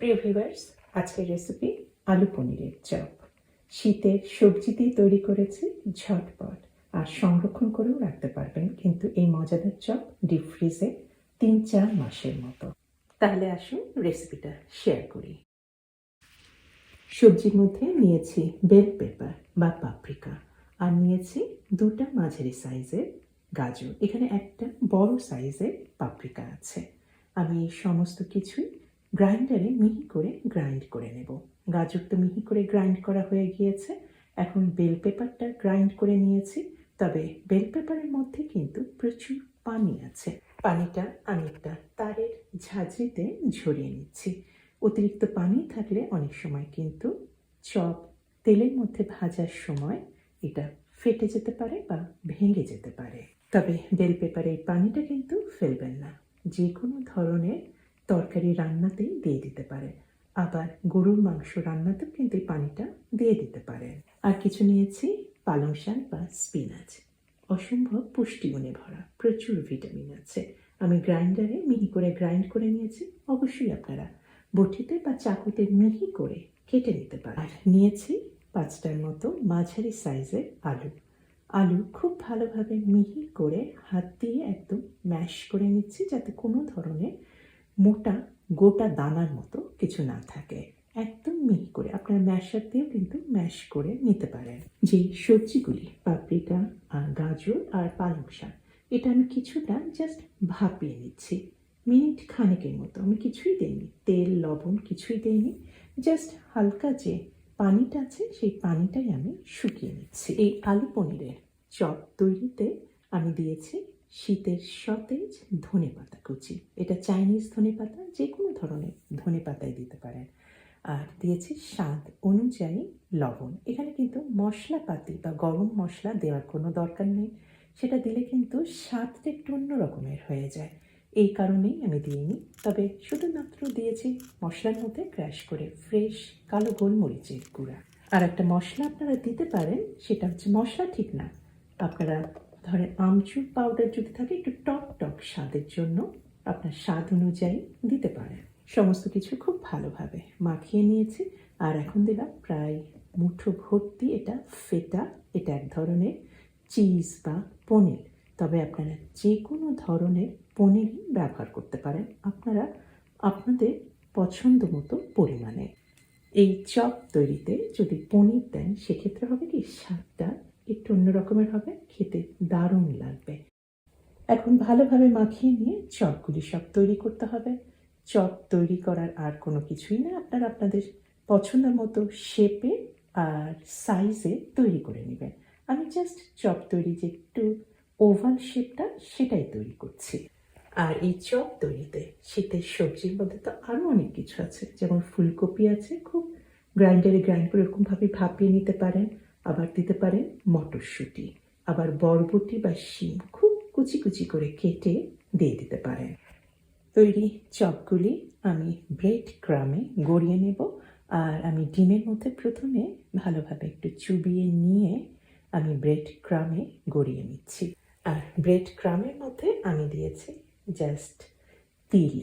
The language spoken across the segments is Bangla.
প্রিয় ভিউয়ার্স আজকের রেসিপি আলু পনিরের চপ। শীতের সবজি দিয়ে তৈরি করেছি ঝটপট। আর সংরক্ষণ করেও রাখতে পারবেন কিন্তু এই মজাদার চপ ডিপ ফ্রিজে তিন চার মাসের মতো। তাহলে আসুন রেসিপিটা শেয়ার করি। সবজির মধ্যে নিয়েছি বেল পেপার বা পাপরিকা আর নিয়েছি দুটা মাঝারি সাইজের গাজর। এখানে একটা বড় সাইজের পাপরিকা আছে। আমি সমস্ত কিছুই গ্রাইন্ডারে মিহি করে গ্রাইন্ড করে নেব। গাজর তো মিহি করে গ্রাইন্ড করা হয়ে গিয়েছে। এখন বেল পেপারটা গ্রাইন্ড করে নিয়েছি। তবে বেল পেপারের মধ্যে কিন্তু প্রচুর পানি আছে। পানিটা আমি একটা তারের ঝাঁঝরিতে ঝরিয়ে নিচ্ছি। অতিরিক্ত পানি থাকলে অনেক সময় কিন্তু চপ তেলের মধ্যে ভাজার সময় এটা ফেটে যেতে পারে বা ভেঙে যেতে পারে। তবে বেল পেপারের পানিটা কিন্তু ফেলবেন না। যে কোনো ধরনের তরকারি রান্নাতেই দিয়ে দিতে পারেন আবার গরুর মাংস রান্নাতেও কিন্তু এই পানিটা দিয়ে দিতে পারেন আর কিছু নিয়েছি, পালং শাক বা স্পিনাচ অসম্ভব পুষ্টিগুণে ভরা, প্রচুর ভিটামিন আছে। আমি গ্রাইন্ডারে মিহি করে গ্রাইন্ড করে নিয়েছি, অবশ্যই আপনারা বটিতে বা চাকুতে মিহি করে কেটে নিতে পারেন। আর নিয়েছি পাঁচটার মতো মাঝারি সাইজের আলু। আলু খুব ভালোভাবে মিহি করে হাত দিয়ে একদম ম্যাশ করে নিচ্ছি, যাতে কোনো ধরনের মোটা, গোটা দানার মতো কিছু না থাকে। একদম মিহি করে আপনার ম্যাশার দিয়েও কিন্তু ম্যাশ করে নিতে পারেন। যে সবজিগুলি পাপরিকা আর গাজর আর পালং শাক, এটা আমি কিছুটা জাস্ট ভাপিয়ে নিচ্ছি। মিনিট খানেকের মতো। আমি কিছুই দেইনি। তেল, লবণ কিছুই দেইনি। জাস্ট হালকা যে পানিটা আছে, সেই পানিটাই আমি শুকিয়ে নিচ্ছি। এই আলু পনিরের চপ তৈরিতে আমি দিয়েছি শীতের সতেজ ধনে পাতা কুচি। এটা চাইনিজ ধনে পাতা যে কোনো ধরনের ধনে পাতায় দিতে পারেন। আর দিয়েছি স্বাদ অনুযায়ী লবণ। এখানে কিন্তু মশলাপাতি বা গরম মশলা দেওয়ার কোনো দরকার নেই। সেটা দিলে কিন্তু স্বাদটা একটু অন্য রকমের হয়ে যায়। এই কারণেই আমি দিইনি। তবে শুধুমাত্র দিয়েছি মশলার মধ্যে ক্র্যাশ করে ফ্রেশ কালো গোলমরিচের গুঁড়া। আর একটা মশলা আপনারা দিতে পারেন, সেটা হচ্ছে মশলা ঠিক না। আপনারা ধরেন আমচুর পাউডার যদি থাকে, একটু টক টক স্বাদের জন্য আপনার স্বাদ অনুযায়ী দিতে পারেন। সমস্ত কিছু খুব ভালোভাবে মাখিয়ে নিয়েছি। আর এখন দিলাম প্রায় মুঠো ভর্তি এটা ফেটা, এটা এক ধরনের চিজ বা পনির। তবে আপনারা যে কোনো ধরনের পনিরই ব্যবহার করতে পারেন। আপনারা আপনাদের পছন্দ মতো পরিমাণে। এই চপ তৈরিতে যদি পনির দেন, সেক্ষেত্রে হবে কি, স্বাদটা একটু অন্য রকমের হবে, খেতে দারুণ লাগবে। এখন ভালোভাবে মাখিয়ে নিয়ে চপগুলি সব তৈরি করতে হবে। চপ তৈরি করার আর কোনো কিছুই না, আপনারা আপনাদের পছন্দ মতো শেপে আর সাইজে তৈরি করে নেবেন। আমি জাস্ট চপ তৈরি যে একটু ওভাল শেপটা সেটাই তৈরি করছি। আর এই চপ তৈরিতে শীতের সবজির মধ্যে তো আরও অনেক কিছু আছে, যেমন ফুলকপি আছে, খুব গ্রাইন্ডারে গ্রাইন্ড করে এরকমভাবে ভাপিয়ে নিতে পারেন। আবার দিতে পারেন মটরশুঁটি। আবার বরবটি বা শিম খুব কুচি কুচি করে কেটে দিয়ে দিতে পারেন। তৈরি চপগুলি আমি ব্রেড ক্রামে গড়িয়ে নেব আর আমি ডিমের মধ্যে প্রথমে ভালোভাবে একটু চুবিয়ে নিয়ে আমি ব্রেড ক্রামে গড়িয়ে নিচ্ছি। আর ব্রেড ক্রামের মধ্যে আমি দিয়েছি জাস্ট তিল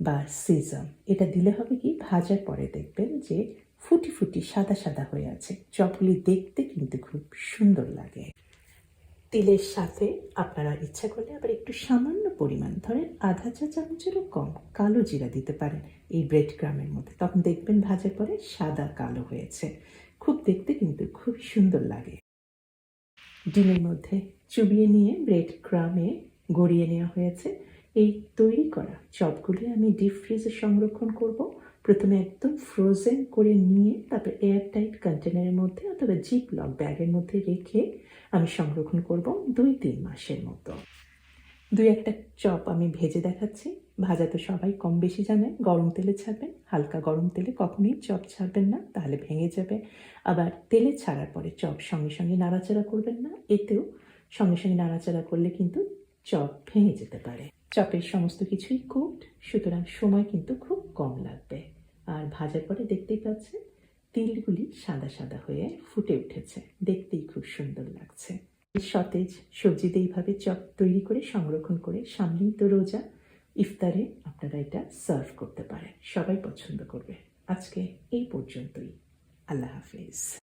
বা সিজম। এটা দিলে হবে কি ভাজার পরে দেখবেন যে ফুটি ফুটি, সাদা সাদা হয়ে আছে। চপগুলি দেখতে কিন্তু খুব সুন্দর লাগে। তিলের সাথে আপনারা ইচ্ছা করলে আবার একটু সামান্য পরিমাণ ধরেন আধা চা চামচেরও কম কালো জিরা দিতে পারেন এই ব্রেড ক্রামের মধ্যে। তখন দেখবেন ভাজার পরে সাদা কালো হয়েছে। খুব দেখতে কিন্তু খুব সুন্দর লাগে। ডিমের মধ্যে চুবিয়ে নিয়ে ব্রেড ক্রামে গড়িয়ে নেওয়া হয়েছে। এই তৈরি করা চপগুলি আমি ডিপ ফ্রিজে সংরক্ষণ করব। প্রথমে একদম ফ্রোজেন করে নিয়ে তারপর এয়ার টাইট কন্টেনারের মধ্যে অথবা জিপ লক ব্যাগের মধ্যে রেখে আমি সংরক্ষণ করব দুই তিন মাসের মতো। দুই একটা চপ আমি ভেজে দেখাচ্ছি। ভাজা তো সবাই কম বেশি জানেন গরম তেলে ছাড়বেন, হালকা গরম তেলে কখনোই চপ ছাড়বেন না, তাহলে ভেঙে যাবে। আবার তেলে ছাড়ার পরে চপ সঙ্গে সঙ্গে নাড়াচাড়া করবেন না, এতেও সঙ্গে সঙ্গে নাড়াচাড়া করলে কিন্তু চপ ভেঙে যেতে পারে। চপের সমস্ত কিছুই কুকড সুতরাং সময় কিন্তু খুব কম লাগবে। আর ভাজার পরে দেখতেই পাচ্ছেন, তিলগুলি সাদা সাদা হয়ে ফুটে উঠেছে। দেখতেই খুব সুন্দর লাগছে। সতেজ সবজিতে এইভাবে চপ তৈরি করে সংরক্ষণ করে সামনেই তো রোজা। ইফতারে আপনারা এটা সার্ভ করতে পারেন। সবাই পছন্দ করবে। আজকে এই পর্যন্তই। আল্লাহ হাফিজ।